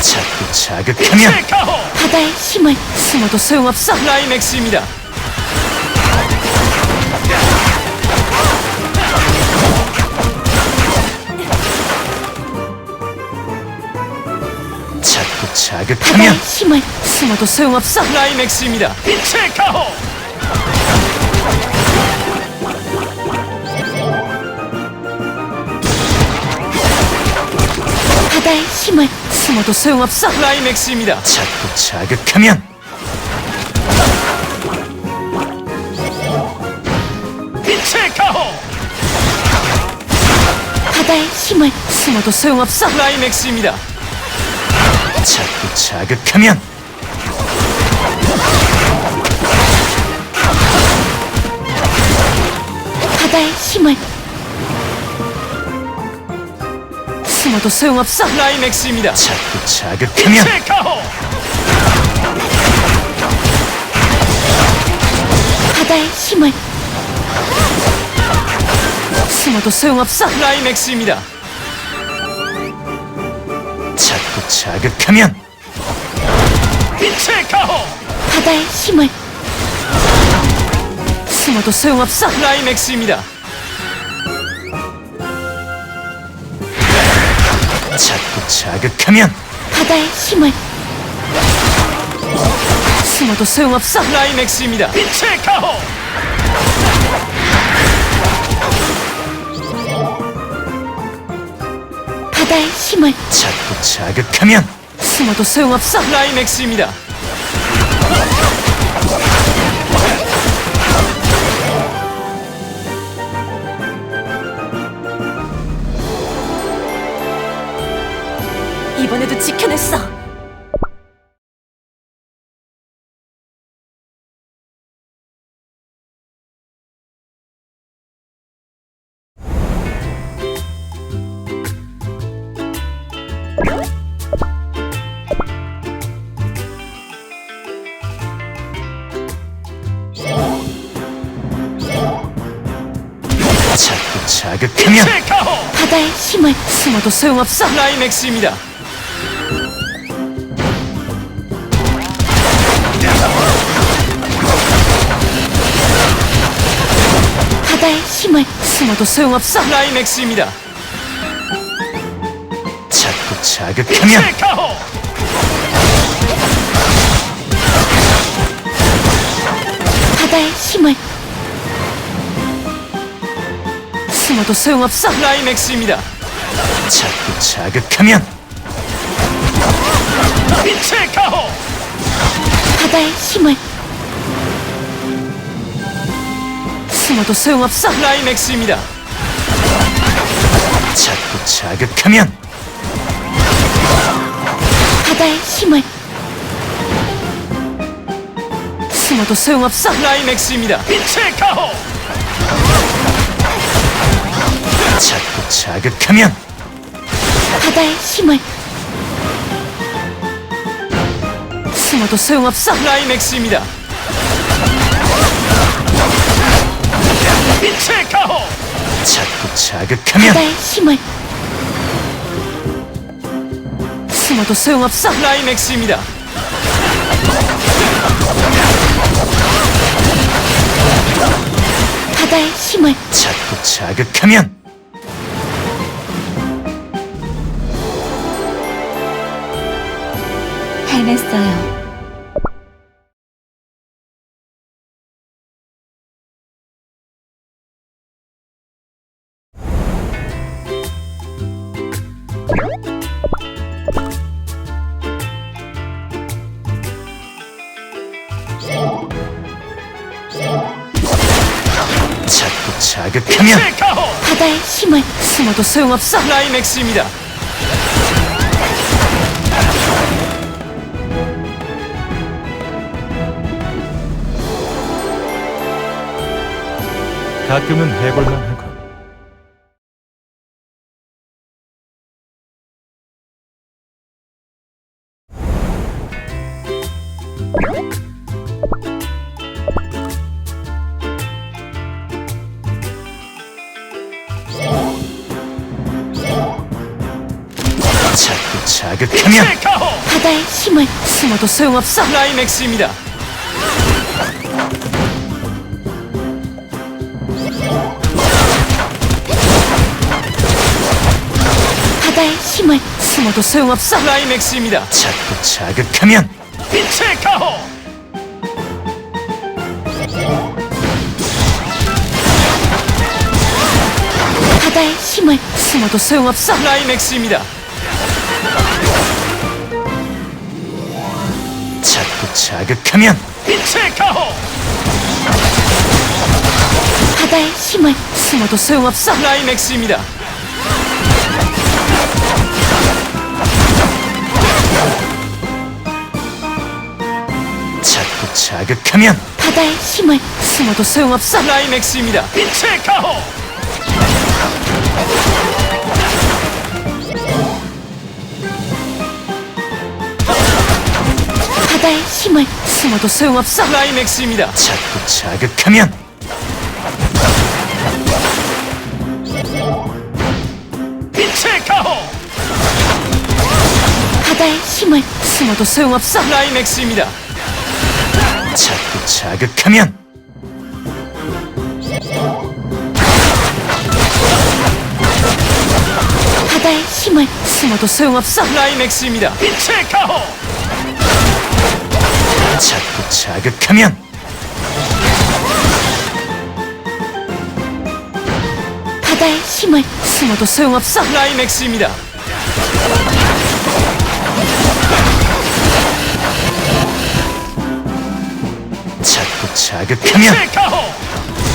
자꾸 자극하면 체카호 바다의 힘을 숨어도 소용없어. 클라이맥스입니다. 자꾸 자극하면 힘을 숨어도 소용없어. 클라이맥스입니다. 체카호 바다의 힘을 숨어도 소용없어. 클라이맥스입니다. 자꾸 자극하면 체카호 바다의 힘을 숨어도 소용없어. 클라이맥스입니다. 자꾸 자극하면 바다의 힘을 숨어도 소용없어. 클라이맥스입니다. 자꾸 자극하면 체카호 바다의 힘을 숨어도 소용없어. 클라이맥스입니다. 자꾸 자극하면 체카호 바다의 힘을 숨어도 소용없어. 클라이맥스입니다. 자꾸 자극하면 바다의 힘을 숨어도 소용없어. 클라이맥스입니다. 체카호 바다의 힘을 자꾸 자극하면 숨어도 소용없어. 클라이맥스입니다. 이번에도 지켜냈어. 바다의 힘을 숨어도 소용없어. 클라이맥스입니다. 바다의 힘을 숨어도 소용없어. 클라이맥스입니다. 자꾸 자극하면 체카호 바다의 힘을 숨어도 소용없어. 클라이맥스입니다. 자꾸 자극하면 체카호 바다의 힘을 숨어도 소용없어. 클라이맥스입니다. 자꾸 자극하면 바다의 힘을 숨어도 소용없어. 클라이맥스입니다. 체카호 자꾸 자극하면 바다의 힘을 숨어도 소용없어. 클라이맥스입니다. 체카호 자꾸 자극하면 바다의 힘을 숨어도 소용없어. 클라이맥스입니다. 바다의 힘을 자꾸 자극하면 자꾸 자극하면 바다의 힘을 숨어도 소용없어. 클라이맥스입니다. 가끔은 해볼만 하고. 자극하면 바다의 힘을 숨어도 소용없어. 라이맥스입니다 바다의 힘을 숨어도 소용없어. 클라이맥스입니다. 자꾸 자극하면 빛의 가호! 바다의 힘을 숨어도 소용없어. 클라이맥스입니다. 자꾸 자극하면 빛의 가호! 바다의 힘을 숨어도 소용없어. 클라이맥스입니다. 자꾸 자극하면 바다의 힘을 숨어도 소용없어. 클라이맥스입니다. 빛의 가호! 바다의 힘을 숨어도 소용없어. 클라이맥스입니다. 자꾸 자극하면 바다의 힘을 숨어도 소용없어. 클라이맥스입니다. 자꾸 자극하면 바다의 힘을 숨어도 소용없어. 클라이맥스입니다. 빛의 가호! 자꾸 자극하면 바다의 힘을 숨어도 소용없어. 클라이맥스입니다. 자꾸 자극하면 가호!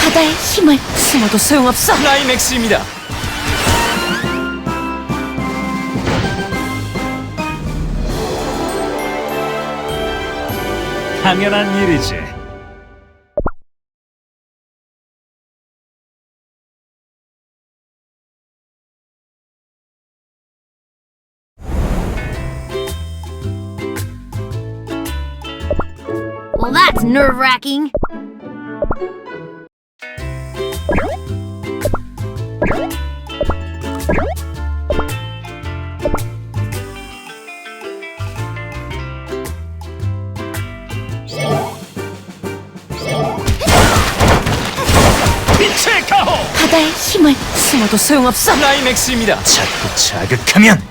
바다의 힘을 숨어도 소용없어. 클라이맥스입니다. 당연한 일이지. Nerve wracking. 빛의 가호! 바다의 힘을 숨어도 소용없어. 클라이맥스입니다. 자꾸 자극하면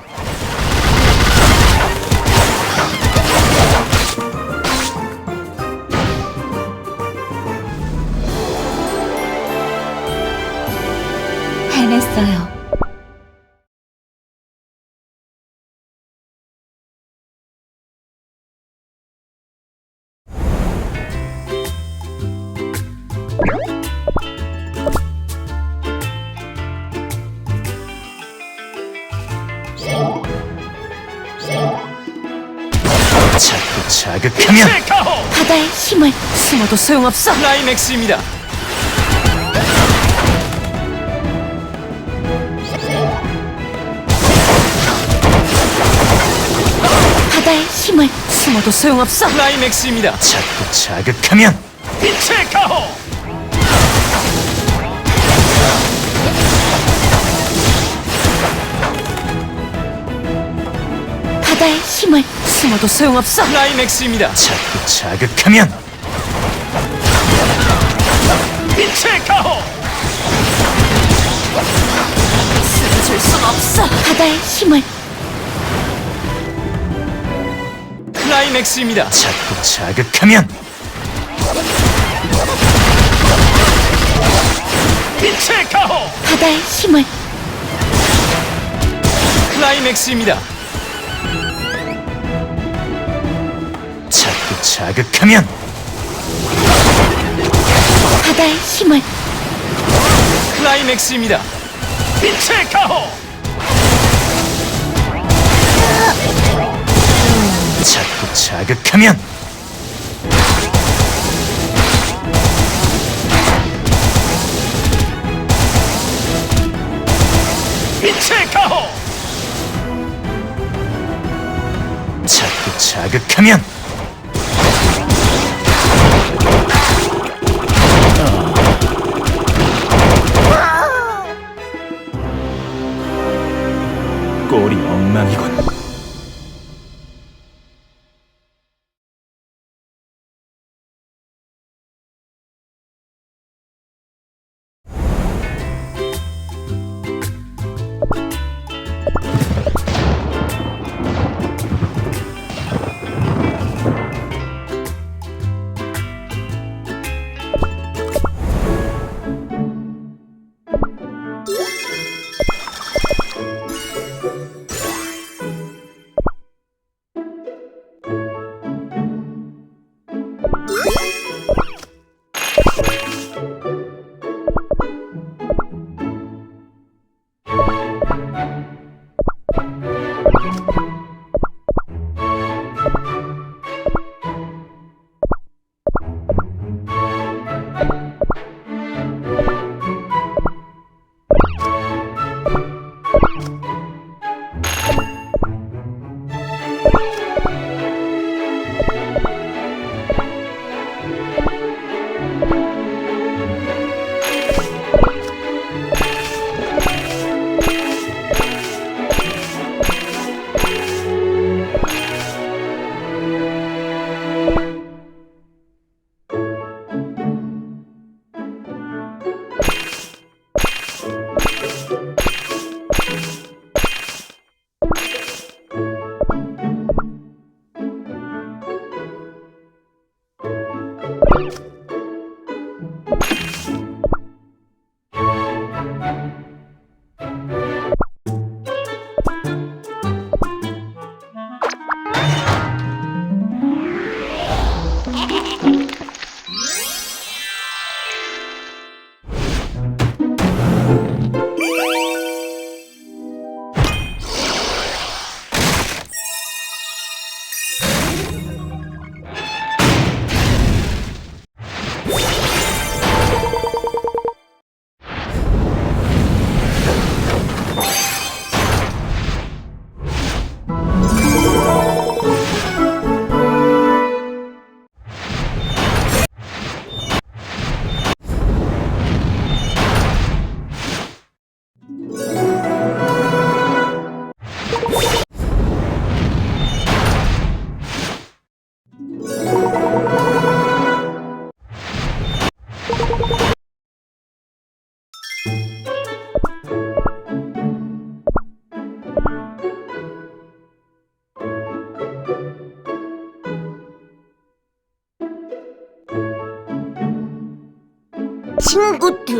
자꾸 자극하면! 바다의 힘을 숨어도 소용없어. 클라이맥스입니다. 힘을 숨어도 소용없어. 클라이맥스입니다. 자꾸 자극하면 빛의 가호! 바다의 힘을 숨어도 소용없어. 클라이맥스입니다. 자꾸 자극하면 빛의 가호! 쓰러질 순 없어. 바다의 힘을 클라이맥스입니다. 자꾸 자극하면 빛의 가호! 바다의 힘을 클라이맥스입니다. 자꾸 자극하면 바다의 힘을 클라이맥스입니다. 빛의 가호! 자꾸 자극하면 자극하면 you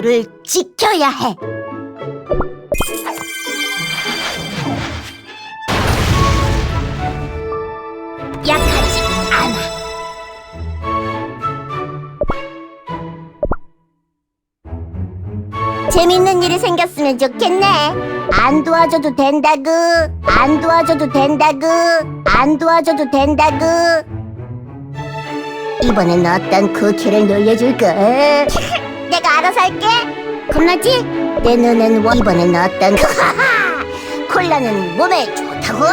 친구들을 지켜야 해. 약하지 않아. 재밌는 일이 생겼으면 좋겠네. 안 도와줘도 된다구. 안 도와줘도 된다구. 안 도와줘도 된다구. 이번엔 어떤 쿠키를 놀려줄까? 내가 알아서 할게. 겁나지? 내 눈엔 원. 이번엔 어떤 콜라는 몸에 좋다고.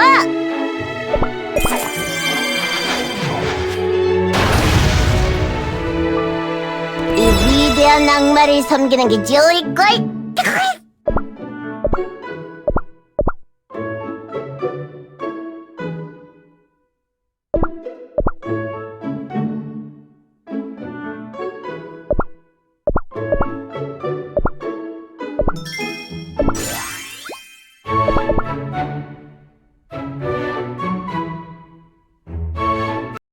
이 위대한 악마를 섬기는 게 좋을걸?